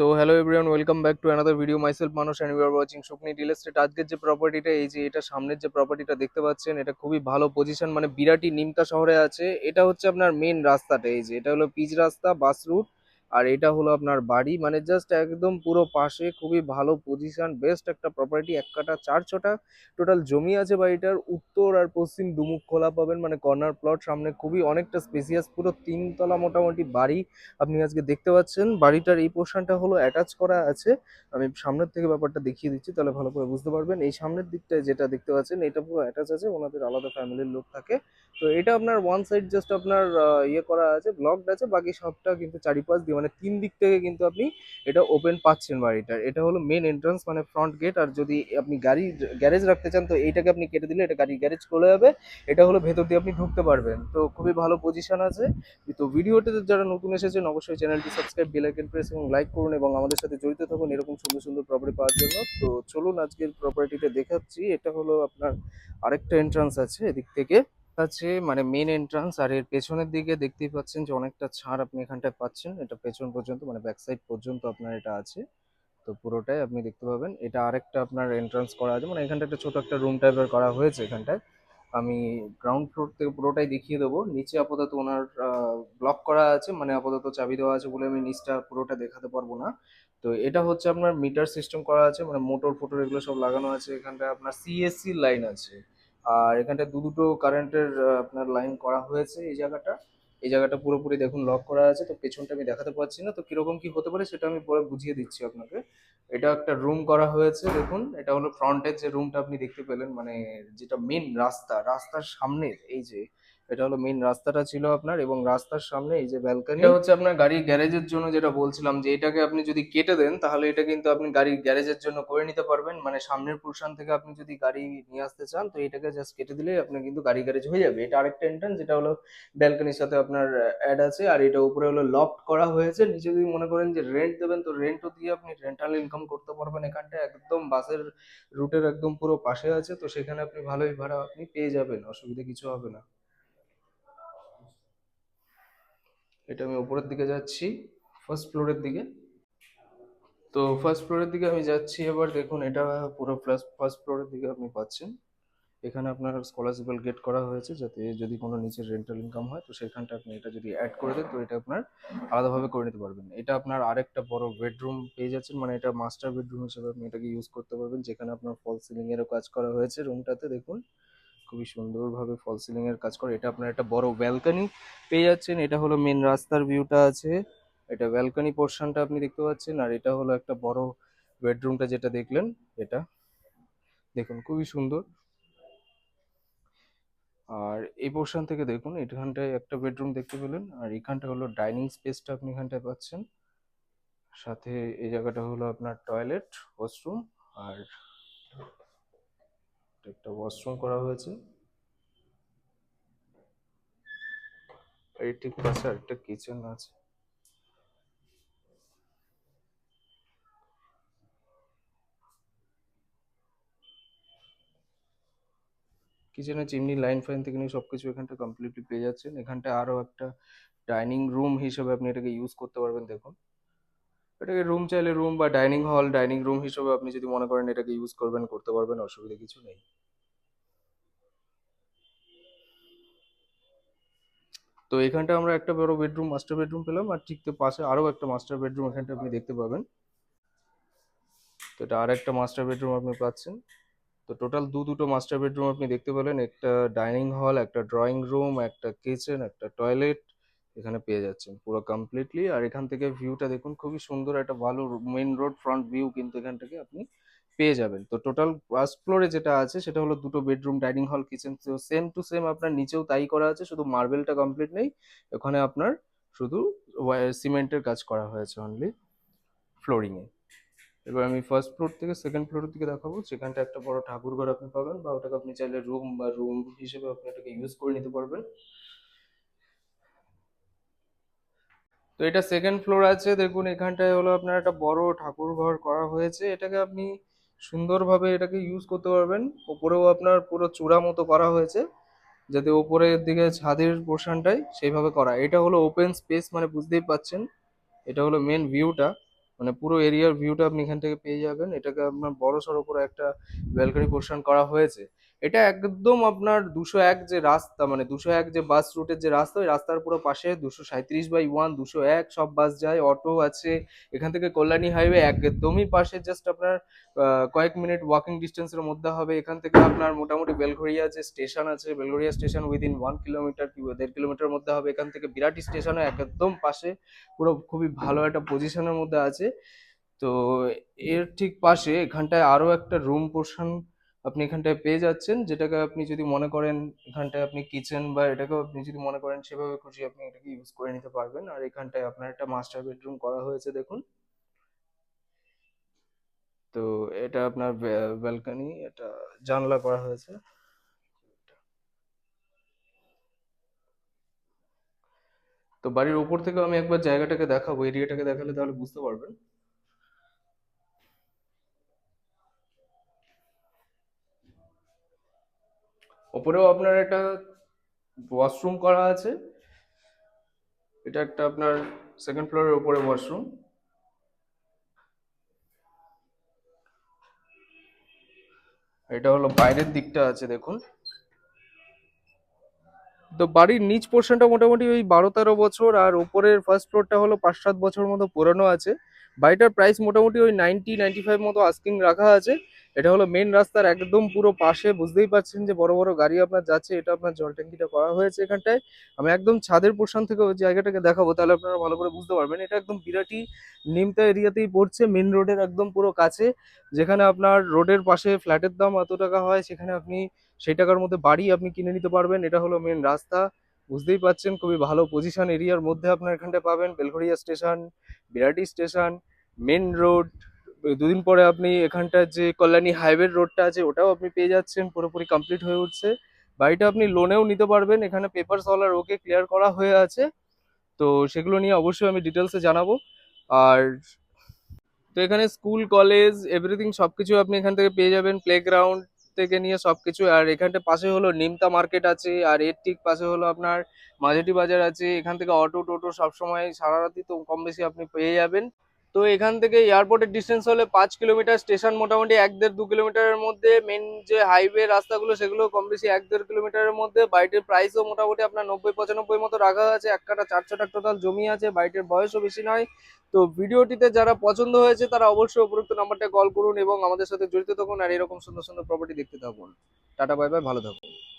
So hello everyone welcome back to another video myself মানুষ and you are watching Sukni real estate আজকের যে প্রপার্টিটা এই যে এটা সামনের যে প্রপার্টিটা দেখতে পাচ্ছেন, এটা খুবই ভালো পজিশন মানে বিরাটি নিমতা শহরে আছে। এটা হচ্ছে আপনার মেন রাস্তাটা, এই যে। এটা হলো পিচ রাস্তা বাস রুট আর এটা হলো আপনার বাড়ি মানে জাস্ট একদম পুরো পাশে খুবই ভালো পজিশন বেস্ট একটা প্রপার্টি এক কাটা চার ছটা টোটাল জমি আছে বাড়িটার, উত্তর আর পশ্চিম দুমুখ খোলা পাবেন মানে কর্নার প্লট সামনে খুবই অনেকটা স্পেসিয়াস পুরো তিনতলা মোটামুটি বাড়ি, আপনি আজকে দেখতে পাচ্ছেন, বাড়িটার এই পোর্শনটা হলো অ্যাটাচ করা আছে, আমি সামনের থেকে ব্যাপারটা দেখিয়ে দিচ্ছি, তাহলে ভালো করে বুঝতে পারবেন, এই সামনের দিকটায় যেটা দেখতে পাচ্ছেন, এটা পুরো অ্যাটাচ আছে, ওনাদের আলাদা ফ্যামিলির লোক থাকে, তো এটা আপনার ওয়ান সাইড জাস্ট আপনার ইয়ে করা আছে ব্লকড আছে, বাকি সবটা কিন্তু চারিপাশ দিয়ে মানে তিন দিক থেকে কিন্তু আপনি এটা ওপেন পাচ্ছেন বাড়িটার। এটা হলো মেন এন্ট্রান্স মানে ফ্রন্ট গেট আর যদি আপনি গাড়ি গ্যারেজ রাখতে চান তো এইটাকে আপনি কেটে দিলে এটা গাড়ির গ্যারেজ চলে যাবে। এটা হলো ভেতর দিয়ে আপনি ঢুকতে পারবেন। তো খুবই ভালো পজিশন আছে। তো ভিডিওতে যারা নতুন এসেছেন অবশ্যই চ্যানেলটি সাবস্ক্রাইব বেল আইকন প্রেস এবং লাইক করুন এবং আমাদের সাথে জড়িত থাকুন এরকম সুন্দর সুন্দর প্রপার্টি পাওয়ার জন্য। তো চলুন আজকের প্রপার্টিটা দেখাচ্ছি। এটা হলো আপনার আরেকটা এন্ট্রান্স আছে এদিক থেকে। আছে মানে মেন এন্ট্রান্স আর এর পেছনের দিকে দেখতেই পাচ্ছেন যে অনেকটা ছাড় আপনি এখানটায় পাচ্ছেন। এটা পেছন পর্যন্ত মানে ব্যাক সাইড পর্যন্ত আপনার এটা আছে। তো পুরোটাই আপনি দেখতে পাবেন। এটা আরেকটা আপনার এন্ট্রান্স করা আছে মানে এখানটা একটা ছোট একটা রুম টাইপের করা হয়েছে এখানটায়। আমি গ্রাউন্ড ফ্লোর থেকে পুরোটাই দেখিয়ে দেবো। নিচে আপাতত ওনার ব্লক করা আছে মানে আপাতত চাবি দেওয়া আছে বলে আমি নিচটা পুরোটা দেখাতে পারব না। তো এটা হচ্ছে আপনার মিটার সিস্টেম করা আছে মানে মোটর ফোটর এগুলো সব লাগানো আছে এখানটায়। আপনার সিএসসি লাইন আছে। আর এখানটা দু দুটো কারেন্টের আপনার লাইন করা হয়েছে এই জায়গাটা। এই জায়গাটা পুরোপুরি দেখুন লক করা আছে, তো পেছনটা আমি দেখাতে পারছি না। তো কীরকম কি হতে পারে সেটা আমি পরে বুঝিয়ে দিচ্ছি আপনাকে। এটা একটা রুম করা হয়েছে, দেখুন। এটা হলো ফ্রন্টের যে রুমটা আপনি দেখতে পেলেন মানে যেটা মেন রাস্তা, রাস্তার সামনের এই যে এটা হলো মেন রাস্তাটা ছিল আপনার এবং রাস্তার সামনে এই যে ব্যালকনি এটা হচ্ছে আপনার গাড়ির গ্যারেজের জন্য যেটা বলছিলাম যে এটাকে আপনি যদি কেটে দেন, তাহলে এটা কিন্তু আপনি গাড়ির গ্যারেজের জন্য করে নিতে পারবেন। মানে সামনের পোর্শন থেকে আপনি যদি গাড়ি নিয়ে আসতে চান, তো এটাকে জাস্ট কেটে দিলেই আপনার কিন্তু গাড়ি গ্যারেজ হয়ে যাবে। এটা আরেকটা এন্ট্রান্স যেটা হলো ব্যালকনির সাথে আপনার অ্যাড আছে, আর এটা উপরে হলো লফট করা হয়েছে। নিচে যদি মনে করেন যে রেন্ট দেবেন, তো রেন্টও দিয়ে আপনি রেন্টাল ইনকাম করতে পারবেন এখানটা। একদম বাসের রুটের একদম পুরো পাশে আছে, তো সেখানে আপনি ভালোই ভাড়া আপনি পেয়ে যাবেন, অসুবিধা কিছু হবে না। এটা আমি উপরের দিকে যাচ্ছি ফার্স্ট ফ্লোরের দিকে। তো ফার্স্ট ফ্লোরের দিকে আমি যাচ্ছি, এবার দেখুন এটা পুরো প্লাস ফার্স্ট ফ্লোরের দিকে আপনি পাচ্ছেন। এখানে আপনার স্কলারশিপাল গেট করা হয়েছে যাতে যদি কোনো নিচের রেন্টাল ইনকাম হয়, তো সেখানটা আপনি এটা যদি অ্যাড করে দেন, তো এটা আপনার আলাদাভাবে করে নিতে পারবেন। এটা আপনার আরেকটা বড় বেডরুম পেয়ে যাচ্ছেন মানে এটা মাস্টার বেডরুম হিসেবে আপনি এটাকে ইউজ করতে পারবেন, যেখানে আপনার ফল সিলিংয়েরও কাজ করা হয়েছে রুমটাতে দেখুন। খুবই সুন্দরভাবে ফল সিলিং এর কাজ করে। এটা আপনার একটা বড় ব্যালকনি পেয়ে যাচ্ছেন। এটা হলো মেন রাস্তার ভিউটা আছে। এটা ব্যালকনি পোর্শনটা আপনি দেখতে পাচ্ছেন। আর এটা হলো একটা বড় বেডরুমটা যেটা দেখলেন, এটা। দেখুন, খুবই সুন্দর। আর এই পোর্শন থেকে দেখুন, এখানটায় একটা বেডরুম দেখতে পেলেন। আর এখানটা হলো ডাইনিং স্পেসটা আপনি এখানটায় পাচ্ছেন। সাথে এই জায়গাটা হলো আপনার টয়লেট ওয়াশরুম আর একটা ওয়াশরুম করা হয়েছে। আর ঠিক পাশে আরেকটা কিচেন আছে। কিচেনে চিমনি লাইন ফাইন থেকে নিয়ে সবকিছু এখানটা কমপ্লিটলি পেয়ে যাচ্ছেন। এখানটা আরও একটা ডাইনিং রুম হিসেবে আপনি এটাকে ইউজ করতে পারবেন, দেখুন। এটাকে রুম চাইলে রুম বা ডাইনিং হল ডাইনিং রুম হিসেবে আপনি যদি মনে করেন এটাকে ইউজ করবেন, করতে পারবেন, অসুবিধা কিছু নেই। তো এখানটা আমরা একটা বড় বেডরুম মাস্টার বেডরুম পেলাম, আর ঠিক তো পাশে আরও একটা মাস্টার বেডরুম এখানটা আপনি দেখতে পাবেন। তো এটা আর একটা মাস্টার বেডরুম আপনি পাচ্ছেন। তো টোটাল দু দুটো মাস্টার বেডরুম আপনি দেখতে পেলেন, একটা ডাইনিং হল একটা ড্রয়িং রুম একটা কিচেন একটা টয়লেট এখানে পেয়ে যাচ্ছেন পুরো কমপ্লিটলি আর এখান থেকে ভিউটা দেখুন, খুবই সুন্দর একটা ভালো মেইন রোড ফ্রন্ট ভিউ কিন্তু এখান থেকে আপনি পেয়ে যাবেন। তো টোটাল ফার্স্ট ফ্লোরে যেটা আছে, সেটা হলো দুটো bedroom dining hall kitchen same to same আপনার নিচেও তাই করা আছে, শুধু মার্বেলটা কমপ্লিট নেই, ওখানে আপনার শুধু সিমেন্টের কাজ করা হয়েছে অনলি ফ্লোরিং এ। এবার আমি ফার্স্ট ফ্লোর থেকে সেকেন্ড ফ্লোরের দিকে দেখাবো সেখানটা একটা বড় ঠাকুর ঘর আপনি পাবেন, বা ওটাকে আপনি চাইলে রুম বা রুম হিসেবে আপনি এটাকে ইউজ করে নিতে পারবেন। তো এটা সেকেন্ড ফ্লোর আছে। দেখুন, এখানটায় হলো আপনার একটা বড় ঠাকুর ঘর করা হয়েছে। এটাকে আপনি সুন্দরভাবে এটাকে ইউজ করতে পারবেন। ওপরেও আপনার পুরো চূড়া মতো করা হয়েছে। যাতে ওপরের দিকে ছাদের পোর্শনটাই সেইভাবে করা। এটা হলো ওপেন স্পেস মানে বুঝতেই পাচ্ছেন। এটা হলো মেন ভিউটা মানে পুরো এরিয়ার ভিউটা আপনি এখান থেকে পেয়ে যাবেন। এটাকে আপনার বড় সড়ো করে একটা ব্যালকনি পোর্শন করা হয়েছে। এটা একদম আপনার দুশো এক যে রাস্তা মানে দুশো এক যে বাস রুটের যে রাস্তা, ওই রাস্তার পুরো পাশে দুশো সাঁত্রিশ বাই ওয়ান দুশো এক সব বাস যায় অটো আছে। এখান থেকে কল্যাণী হাইওয়ে একদমই পাশে জাস্ট আপনার কয়েক মিনিট ওয়াকিং ডিস্টেন্সের মধ্যে হবে। এখান থেকে আপনার মোটামুটি বেলঘরিয়া যে স্টেশন আছে Belgharia station within one kilometre কি, দেড় কিলোমিটার মধ্যে হবে। এখান থেকে বিরাটি স্টেশনও একদম পাশে। পুরো খুবই ভালো একটা পজিশনের মধ্যে আছে। তো এর ঠিক পাশে এখানটায় আরও একটা রুম পোর্শন আপনি এখানটায় পেয়ে যাচ্ছেন, যেটাকে আপনি যদি মনে করেন এখানটায় আপনি কিচেন বা এটাকেও আপনি যদি মনে করেন সেভাবে খুশি আপনি এটাকে ইউজ করে নিতে পারবেন। আর এখানটায় আপনার একটা মাস্টার বেডরুম করা হয়েছে দেখুন। তো এটা আপনার ব্যালকনি এটা জানলা করা হয়েছে। তো বাড়ির উপর থেকে আমি একবার জায়গাটাকে দেখাবো, এরিয়াটাকে দেখালে তাহলে বুঝতে পারবেন। ওপরেও আপনার একটা ওয়াশরুম করা আছে। এটা একটা আপনার সেকেন্ড ফ্লোরের উপরে ওয়াশরুম এটা হলো বাইরের দিকটা আছে, দেখুন। তো বাড়ির নিচ পোর্শনটা মোটামুটি ওই বারো তেরো বছর, আর ওপরের ফার্স্ট ফ্লোরটা হলো পাঁচ সাত বছর মতো পুরানো আছে। বাড়িটার প্রাইস মোটামুটি ওই নাইনটি নাইনটি ফাইভ মতো আস্কিং রাখা আছে। এটা হলো মেন রাস্তার একদম পুরো পাশে, বুঝতেই পারছেন যে বড় বড় গাড়ি আপনার যাচ্ছে, এটা আপনার জল ট্যাঙ্কিটা করা হয়েছে এখানটায়। আমি একদম ছাদের পোর্শন থেকে ওই জায়গাটাকে দেখাবো, তাহলে আপনারা ভালো করে বুঝতে পারবেন। এটা একদম বিরাটি নিমতা এরিয়াতেই পড়ছে মেন রোডের একদম পুরো কাছে। যেখানে আপনার রোডের পাশে ফ্ল্যাটের দাম এত টাকা হয়, সেখানে আপনি সেই টাকার মধ্যে বাড়ি আপনি কিনে নিতে পারবেন। এটা হলো মেন রাস্তা। বুঝতেই পাচ্ছেন খুবই ভালো পজিশন এরিয়ার মধ্যে আপনার এখানটায় পাবেন। Belgharia station, Birati station main road দুদিন পরে আপনি এখানটার যে কল্যাণী হাইওয়ে রোডটা আছে, ওটাও আপনি পেয়ে যাচ্ছেন, পুরোপুরি কমপ্লিট হয়ে উঠছে। বাড়িটা আপনি লোনেও নিতে পারবেন, এখানে পেপারস অলার ওকে ক্লিয়ার করা হয়ে আছে। তো সেগুলো নিয়ে অবশ্যই আমি ডিটেলসে জানাব। আর তো এখানে স্কুল কলেজ এভরিথিং সবকিছু আপনি এখান থেকে পেয়ে যাবেন। প্লেগ্রাউন্ড থেকে নিয়ে সবকিছু। আর এখানটা পাশে হলো নিমতা মার্কেট আছে, আর এর ঠিক পাশে হলো আপনার মাঝেটি বাজার আছে। এখান থেকে অটো টোটো সবসময় সারা রাতই তো কম বেশি আপনি পেয়ে যাবেন। তো এখান থেকে এয়ারপোর্টের ডিস্টেন্স হলে পাঁচ কিলোমিটার স্টেশন মোটামুটি এক দেড় দু কিলোমিটারের মধ্যে মেন যে হাইওয়ে রাস্তাগুলো সেগুলো কম বেশি এক দেড় কিলোমিটারের মধ্যে। বাড়িটির প্রাইসও মোটামুটি আপনার নব্বই পঁচানব্বই মতো রাখা আছে। এক কাটা চার ছটাক টোটাল জমি আছে। বাড়িটির বয়সও বেশি নয়। তো ভিডিওটিতে যারা পছন্দ হয়েছে তারা অবশ্যই উপরোক্ত নাম্বারটা কল করুন এবং আমাদের সাথে জড়িত থাকুন আর এরকম সুন্দর সুন্দর প্রপার্টি দেখতে থাকুন। টাটা বাই বাই ভালো থাকুন।